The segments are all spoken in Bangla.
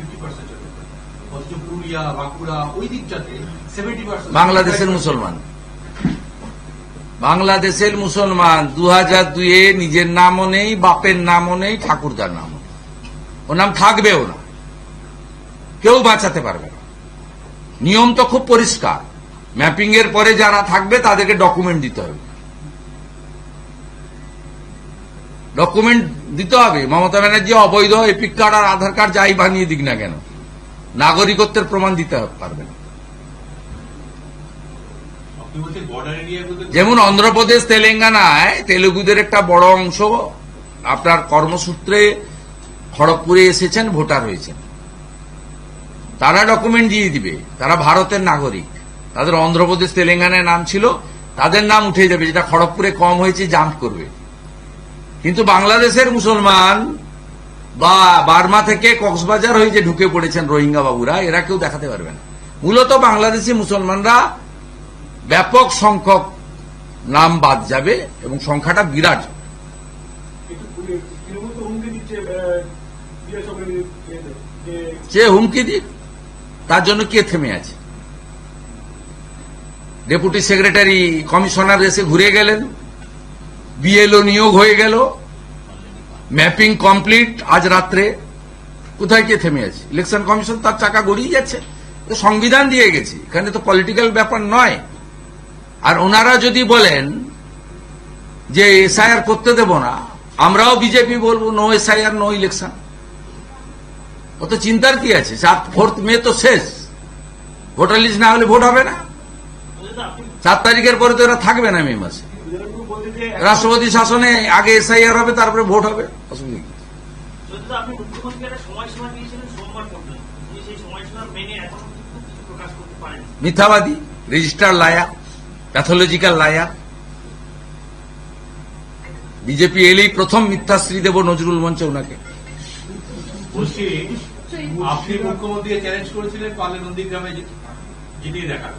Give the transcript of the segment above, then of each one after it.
ফিফটি পার্সেন্ট অথচ পুরুলিয়া বাঁকুড়া ওই দিকটাতে সেভেন্টি পার্সেন্ট বাংলাদেশের মুসলমান। বাংলাদেশের মুসলমান দু হাজার দুয়ে নিজের নামও নেই বাপের নামও নেই ঠাকুরদার নামও নেই। ও নাম থাকবেও না। কেউ বাঁচাতে পারবে না। নিয়ম তো খুব পরিষ্কার। ম্যাপিং এর পরে যারা থাকবে তাদেরকে ডকুমেন্ট দিতে হবে। ডকুমেন্ট দিতে হবে। মমতা ব্যানার্জি অবৈধ এপিক কার্ড আর আধার কার্ড যাই বানিয়ে দিক না কেন? নাগরিকত্বের প্রমাণ দিতে পারবে না। যেমন অন্ধ্রপ্রদেশ তেলেঙ্গানায় তেলেগুদের একটা বড় অংশ আপনার কর্মসূত্রে খড়গপুরে এসেছেন ভোটার হয়েছেন। তারা ডকুমেন্ট দিয়ে দিবে। তারা ভারতের নাগরিক। তাদের অন্ধ্রপ্রদেশ তেলেঙ্গানায় নাম ছিল তাদের নাম উঠে যাবে যেটা খড়গপুরে কম হয়েছে জাম্প করবে। কিন্তু বাংলাদেশের মুসলমান বা বার্মা থেকে কক্সবাজার হয়ে যে ঢুকে পড়েছেন রোহিঙ্গা বাবুরা এরা কেউ দেখাতে পারবে না। মূলত বাংলাদেশি মুসলমানরা ব্যাপক সংখ্যক নাম বাদ যাবে এবং সংখ্যাটা বিরাট যে হুমকি দিক তার জন্য কে থেমে আছে? ডেপুটি সেক্রেটারি কমিশনার এসে ঘুরে গেলেন। বিএলও নিয়োগ হয়ে গেল। ম্যাপিং কমপ্লিট আজ রাত্রে। কোথায় কে থেমে আছে? ইলেকশন কমিশন তার চাকা গড়িয়ে যাচ্ছে। তো সংবিধান দিয়ে গেছে। এখানে তো পলিটিক্যাল ব্যাপার নয়। আর ওনারা যদি বলেন যে এসআইআর করতে দেব না, আমরাও বিজেপি বলব নো এসআইআর নো ইলেকশন অত চিন্তার কি আছে? সাত ফোর্থ মে তো শেষ। ভোটার লিস্ট না হলে ভোট হবে না। সাত তারিখের পরে তো এরা থাকবে না মে মাসে। রাষ্ট্রপতি শাসনে আগে এসআইআর হবে তারপরে ভোট হবে অসুবিধা কি? যদিও আপনি মুখ্যমন্ত্রী একটা সময়সীমা দিয়েছিলেন সোমবার পর্যন্ত তিনি সেই সময়সীমা মেনে এখন কিছু প্রকাশ করতে পারেন মিথ্যাবাদী registered liar pathological liar BJP এলেই প্রথম মিথ্যাশ্রী দেব নজরুল মঞ্চে ওনাকে আপনি মুখ্যমন্ত্রী চ্যালেঞ্জ করেছিলেন পার্লে নন্দীগ্রামে যে- জিতিয়ে দেখার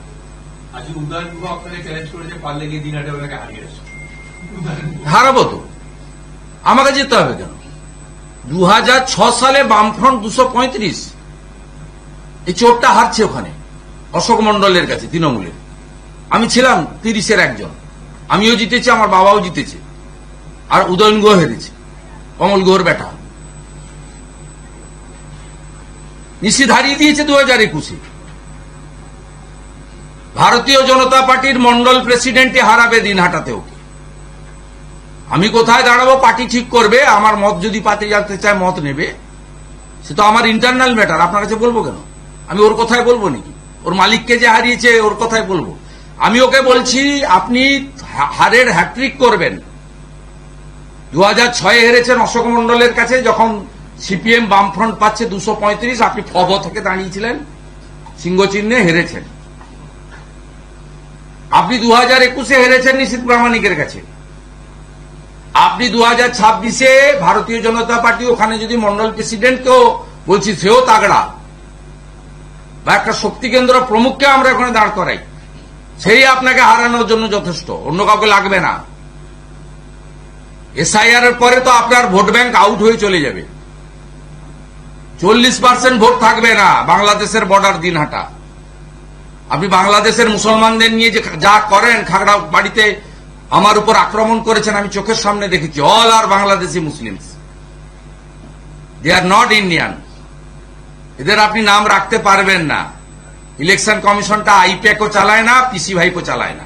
আজকে উদয়ন গুহ আপনাকে চ্যালেঞ্জ করেছে পার্লে গিয়ে দিনাটে ওনাকে হারিয়ে আসে উদয়ন গুহ। হারাবো তো। আমাকে যেতে হবে কেন? দুহাজার ছয় সালে বামফ্রন্ট দুশো পঁয়ত্রিশ। এই চোরটা হারছে ওখানে, অশোক মন্ডলের কাছে, তৃণমূলের। আমি ছিলাম তিরিশের একজন। আমিও জিতেছি, আমার বাবাও জিতেছে। আর উদয়ন গুহ হেরেছে, কমল গুহর বেটা নিশ্চিত হারিয়ে দিয়েছে দু হাজার একুশে। ভারতীয় জনতা পার্টির মন্ডল প্রেসিডেন্টই হারাবে দিন হাটাতে ওকে আমি কোথায় দাঁড়াবো, পার্টি ঠিক করবে, আমার মত যদি পাতে জানতে চায়, মত নেবে। সে তো আমার ইন্টারনাল ম্যাটার আপনার কাছে বলব কেন? আমি ওর কথায় বলব নাকি? ওর মালিককে যে হারিয়েছে, ওর কথায় বলব। আমি ওকে বলছি, আপনি হারের হ্যাট্রিক করবেন। দু হাজার ছয়ে হেরেছেন অশোক মন্ডলের কাছে, যখন সিপিএম বামফ্রন্ট পাচ্ছে দুশো পঁয়ত্রিশ, আপনি ফব থেকে দাঁড়িয়েছিলেন, সিংহচিহ্নে হেরেছেন। আপনি দু হাজার একুশে হেরেছেন নিশীত প্রামাণিকের কাছে। আপনি দু হাজার ছাব্বিশে ভারতীয় জনতা পার্টি, ওখানে যদি মন্ডল প্রেসিডেন্টকেও বলছি, সেও তাগড়া। বা একটা শক্তি কেন্দ্র প্রমুখকে আমরা ওখানে দাঁড় করাই। সেই আপনাকে হারানোর জন্য যথেষ্ট, অন্য কাউকে লাগবে না। এসআইআর এর পরে তো আপনার ভোট ব্যাংক আউট হয়ে চলে যাবে। চল্লিশ পার্সেন্ট ভোট থাকবে না, বাংলাদেশের বর্ডার দিনহাটা আপনি বাংলাদেশের মুসলমানদের নিয়ে যে যা করেন খাগড়া বাড়িতে আমার উপর আক্রমণ করেছেন, আমি চোখের সামনে দেখেছি। All are Bangladeshi Muslims they are not Indian এদের আপনি নাম রাখতে পারবেন না। ইলেকশন কমিশনটা আইপ্যাকও চালায় না পিসি ভাইপো চালায় না।